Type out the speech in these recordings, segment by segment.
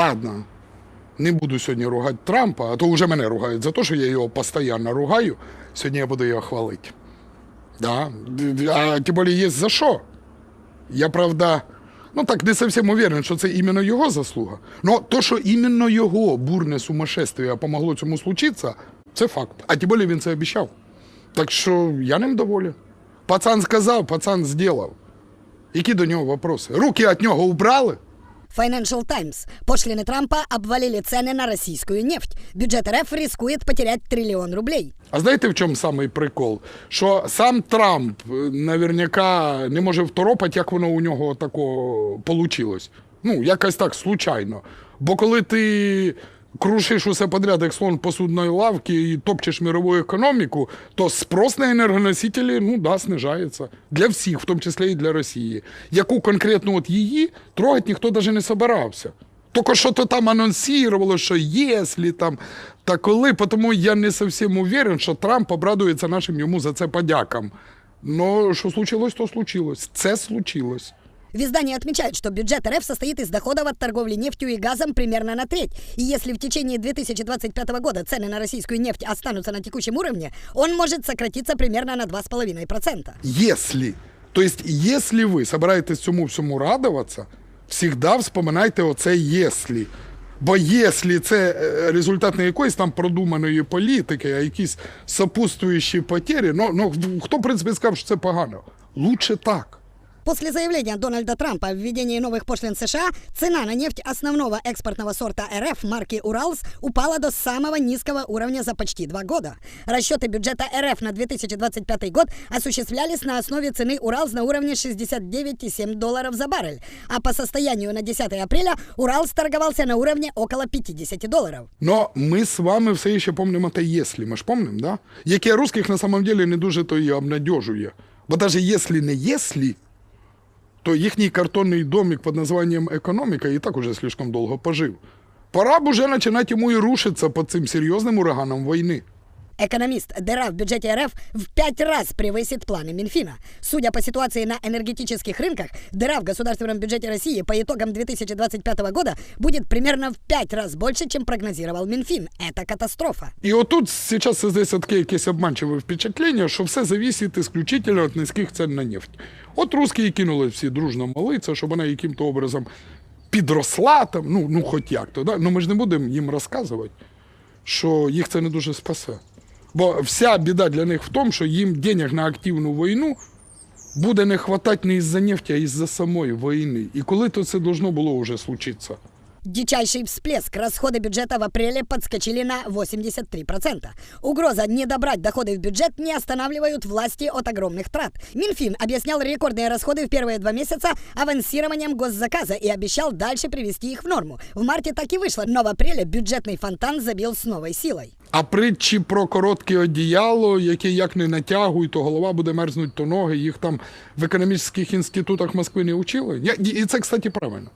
ладно, не буду сьогодні ругати Трампа, а то вже мене ругають за те, що я його постійно ругаю. Сьогодні я буду його хвалити. Да. А тим більше є за що. Я, правда, ну так не зовсім уверен, що це іменно його заслуга. Но то, що іменно його бурне сумасшествие помогло цьому случитися, це факт. А тим більше він це обіцяв. Так що я ним доволен. Пацан сказав, пацан зробив. Які до нього вопроси? Руки від нього убрали? Financial Times. Пошлины Трампа обвалили цены на российскую нефть. Бюджет РФ рискует потерять триллион рублей. А знаєте, в чому самий прикол? Що сам Трамп е, наверняка не може второпати, як воно у нього тако получилось. Ну, якось так, случайно. Бо коли ти крушиш усе подряд, як слон посудної лавки і топчеш мирову економіку, то спрос на енергоносителі, ну да, знижається. Для всіх, в тому числі і для Росії. Яку конкретно от її трогати ніхто навіть не собирався. Тільки що то там анонсувало, що якщо там та коли, тому я не зовсім уверен, що Трамп обрадується нашим йому за це подякам. Ну, що случилось, то случилось. Це случилось. В издании отмечают, что бюджет РФ состоит из доходов от торговли нефтью и газом примерно на треть. И если в течение 2025 года цены на российскую нефть останутся на текущем уровне, он может сократиться примерно на 2,5%. Если. То есть, если ви собираєтесь цьому всьому радуватися, завжди вспоминайте оце «если». Бо якщо це е, результат не якоїсь там продуманої політики, а якісь сопутствуючі потери, ну, ну хто, в принципі, сказав, що це погано? Лучше так. После заявления Дональда Трампа о введении новых пошлин США, цена на нефть основного экспортного сорта РФ марки «Уралс» упала до самого низкого уровня за почти два года. Расчеты бюджета РФ на 2025 год осуществлялись на основе цены «Уралс» на уровне 69,7 долларов за баррель, а по состоянию на 10 апреля «Уралс» торговался на уровне около 50 долларов. Но ми з вами все ще пам'ятаємо те «если», ми ж пам'ятаємо, да? Яке русських на самом деле не дуже то і обнадежує. Бо навіть якщо не «если», то їхній картонний домик під названням «економіка» і так уже слишком довго пожив. Пора б уже починати йому і рушитися під цим серйозним ураганом війни. Экономист, дыра в бюджете РФ в пять раз превысит планы Минфина. Судя по ситуации на энергетических рынках, дыра в государственном бюджете России по итогам 2025 года будет примерно в пять раз больше, чем прогнозировал Минфин. Это катастрофа. І отут зараз создається таке якесь обманчиве впечатлення, що все зависить исключительно від низьких цін на нефть. От русські кинули всі дружно молитися, щоб вона яким-то образом підросла там, ну, ну хоч як то. Да? Ну ми ж не будемо їм розказувати, що їх це не дуже спасе. Бо вся біда для них в тому, що їм денег на активну війну буде не хватати не із-за нефті, а із-за самої війни. І коли то це должно було вже случитися? Дичайший всплеск. Расходы бюджета в апреле подскочили на 83%. Угроза не добрать доходы в бюджет не останавливают власти от огромных трат. Минфин объяснял рекордные расходы в первые два месяца авансированием госзаказа и обещал дальше привести их в норму. В марте так и вышло, но в апреле бюджетный фонтан забил с новой силой. А притчі про коротке одіяло, яке як не натягуй, то голова буде мерзнуть, то ноги. Їх там в економічних інститутах Москви не учили. Я- І це, кстати, правильно.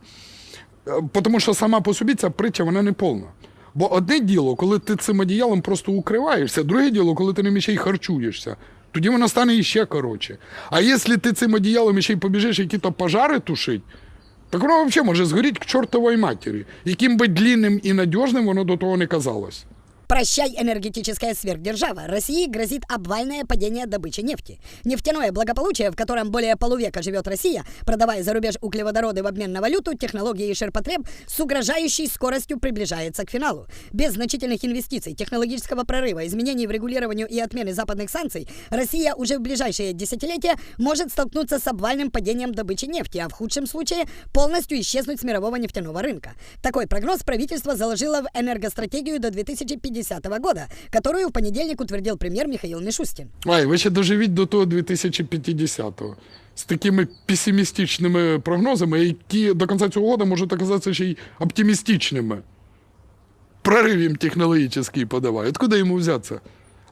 Тому що сама по собі ця притча вона не повна. Бо одне діло, коли ти цим одіялом просто укриваєшся, друге діло, коли ти ним ще й харчуєшся. Тоді воно стане іще коротше. А якщо ти цим одіялом ще й побіжиш які-то пожари тушить, так воно взагалі може згоріти к чортовій матері. Яким би длінним і надіжним воно до того не казалось. Прощай, энергетическая сверхдержава. России грозит обвальное падение добычи нефти. Нефтяное благополучие, в котором более полувека живет Россия, продавая за рубеж углеводороды в обмен на валюту, технологии и ширпотреб, с угрожающей скоростью приближается к финалу. Без значительных инвестиций, технологического прорыва, изменений в регулировании и отмены западных санкций, Россия уже в ближайшие десятилетия может столкнуться с обвальным падением добычи нефти, а в худшем случае полностью исчезнуть с мирового нефтяного рынка. Такой прогноз правительство заложило в энергостратегию до 2050 года, которую в понедельник утвердил премьер Михаил Мишустин. Ай, ви ще доживіть до того 2050-го. З такими песимістичними прогнозами, які до кінця цього року можуть оказатися ще й оптимістичними. Прорыв им технологический подавай. Откуда ему взяться?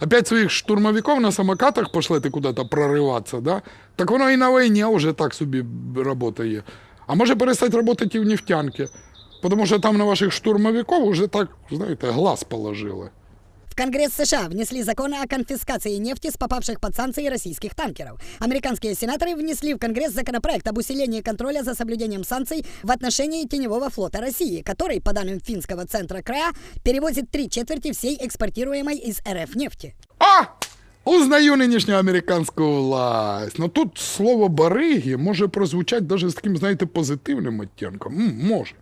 Опять своих штурмовиков на самокатах пошлете куда-то прорываться, да? Так воно і на війні вже так собі працює. А може перестати працювати і в нефтянці. Тому що там на ваших штурмовиків вже так, знаєте, глаз положили. В Конгресс США внесли закон о конфискации нефти с попавших под санкции российских танкеров. Американские сенаторы внесли в Конгресс законопроект об усилении контроля за соблюдением санкций в отношении теневого флота России, который, по данным финского центра КРА, перевозит три четверти всей экспортируемой из РФ нефти. А! Узнаю нинішню американську власть. Ну тут слово бариги може прозвучати навіть з таким, знаєте, позитивним оттінком. М, може.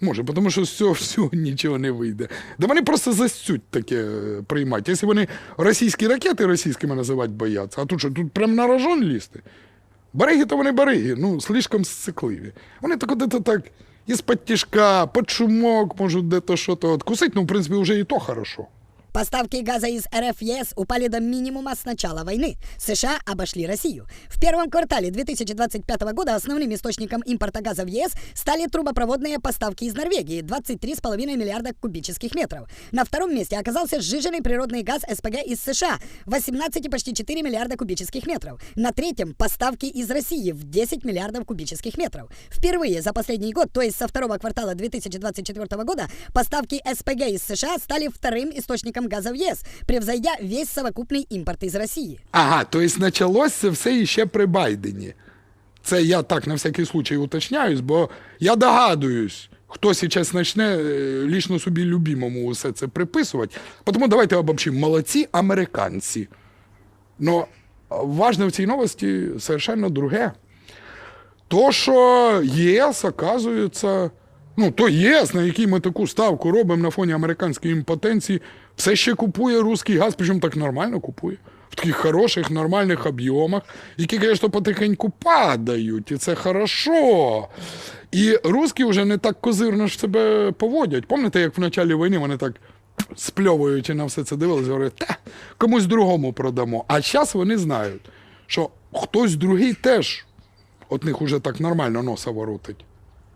Може, тому що з цього всього нічого не вийде. Да вони просто засють таке е, приймати. Якщо вони російські ракети російськими називати бояться, а тут що, тут прям на рожон лізти. Бариги то вони береги, ну, слишком сцикливі. Вони так от так із-під тяжка, під шумок можуть де-то що-то Кусить, ну, в принципі, вже і то хорошо. Поставки газа из РФ ЕС упали до минимума с начала войны. США обошли Россию. В первом квартале 2025 года основным источником импорта газа в ЕС стали трубопроводные поставки из Норвегии – 23,5 миллиарда кубических метров. На втором месте оказался сжиженный природный газ СПГ из США – 18 и почти 4 миллиарда кубических метров. На третьем – поставки из России в 10 миллиардов кубических метров. Впервые за последний год, то есть со второго квартала 2024 года, поставки СПГ из США стали вторым источником газа в ЕС, превзойдя весь совокупный импорт из России. Ага, то есть началось це все іще при Байдені. Це я так на всякий случай уточняюсь, бо я догадуюсь, хто зараз почне е, лічно собі любимому усе це приписувати. Тому давайте обобщимо. Молодці американці. Но важне в цій новості совершенно друге. То, що ЄС, оказується, ну, то ЄС, на який ми таку ставку робимо на фоні американської імпотенції, все ще купує русський газ, причому так нормально купує. В таких хороших, нормальних об'ємах, які, звісно, потихеньку падають, і це хорошо. І русські вже не так козирно ж себе поводять. Пам'ятаєте, як в початку війни вони так спльовуючи на все це дивилися, говорять, та комусь другому продамо. А зараз вони знають, що хтось другий теж от них уже так нормально носа воротить.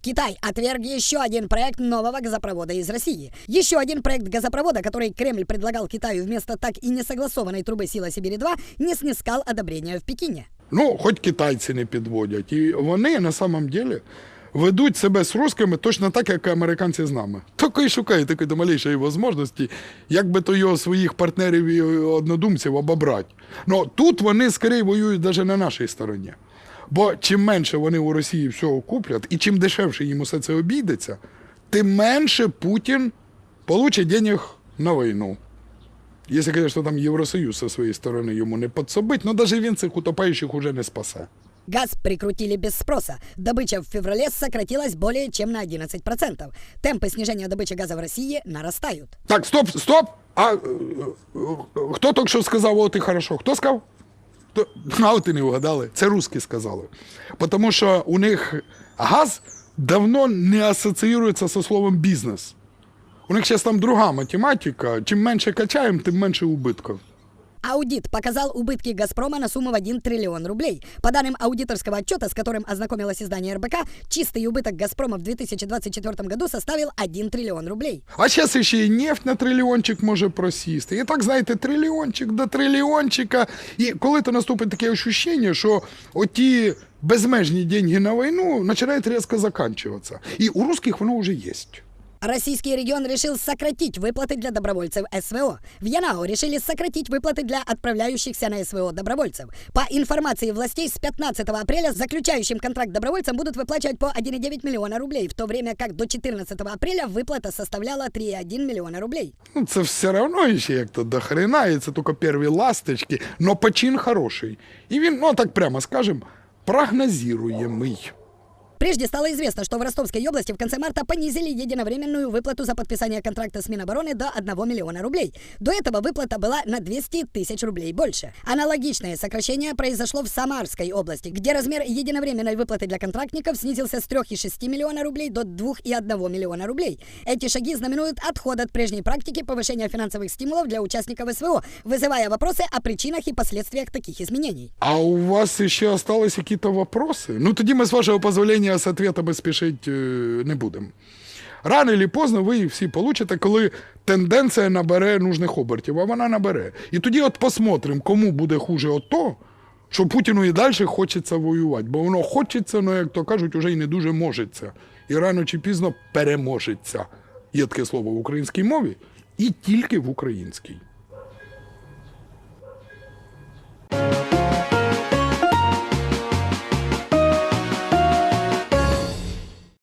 Китай отверг еще один проект нового газопровода из России. Еще один проект газопровода, который Кремль предлагал Китаю вместо так и не согласованной трубы Сила Сибири-2, не снискал одобрения в Пекине. Ну, хоч китайці не підводять. І вони на самом деле ведуть себе з русскими точно так, як і американці з нами. Тільки й шукають такої до малейшої можливості, як би то його своїх партнерів і однодумців обобрати. Ну тут вони скоріше воюють навіть на нашій стороні. Бо чим менше вони у Росії всього куплять, і чим дешевше їм усе це обійдеться, тим менше Путін получить денег на війну. Якщо, звісно, там Євросоюз зі своєї сторони йому не підсобить, ну навіть він цих утопаючих уже не спасе. Газ прикрутили без спроса. Добыча в феврале сократилась более чем на 11%. Темпы снижения добычи газа в России нарастают. Так, стоп, стоп! А е, е, хто тільки що сказав, от і хорошо? Хто сказав? От не вгадали. Це русські сказали. Тому що у них газ давно не асоціюється зі словом бізнес. У них зараз там друга математика. Чим менше качаємо, тим менше убитків. Аудит показал убытки «Газпрома» на сумму в 1 триллион рублей. По данным аудиторского отчета, с которым ознакомилось издание РБК, чистый убыток «Газпрома» в 2024 году составил 1 триллион рублей. А зараз ще і нефть на трильйончик може просісти. І так, знаєте, трильйончик до трильйончика. І коли то наступить таке ощущення, що оті безмежні деньги на війну починають різко закінчуватися. І у русских воно вже є. Российский регион решил сократить выплаты для добровольцев СВО. В Янао решили сократить выплаты для отправляющихся на СВО добровольцев. По информации властей, с 15 апреля заключающим контракт добровольцам будут выплачивать по 1,9 миллиона рублей, в то время как до 14 апреля выплата составляла 3,1 миллиона рублей. Ну, це все одно ще як то до хрена, і це тільки перві ласточки, но почин хороший. І він, ну так прямо скажем, прогнозируємий. Прежде стало известно, что в Ростовской области в конце марта понизили единовременную выплату за подписание контракта с Минобороны до 1 миллиона рублей. До этого выплата была на 200 тысяч рублей больше. Аналогичное сокращение произошло в Самарской области, где размер единовременной выплаты для контрактников снизился с 3,6 миллиона рублей до 2,1 миллиона рублей. Эти шаги знаменуют отход от прежней практики повышения финансовых стимулов для участников СВО, вызывая вопросы о причинах и последствиях таких изменений. А у вас ще остались якісь вопроси? Ну тоді ми з вашого дозволення з ответами спішити е, не будемо. Рано чи поздно ви всі получите, коли тенденція набере нужних обертів, а вона набере. І тоді от посмотримо, кому буде хуже от то, що Путіну і далі хочеться воювати. Бо воно хочеться, ну як то кажуть, уже і не дуже можеться. І рано чи пізно переможеться. Є таке слово в українській мові. І тільки в українській.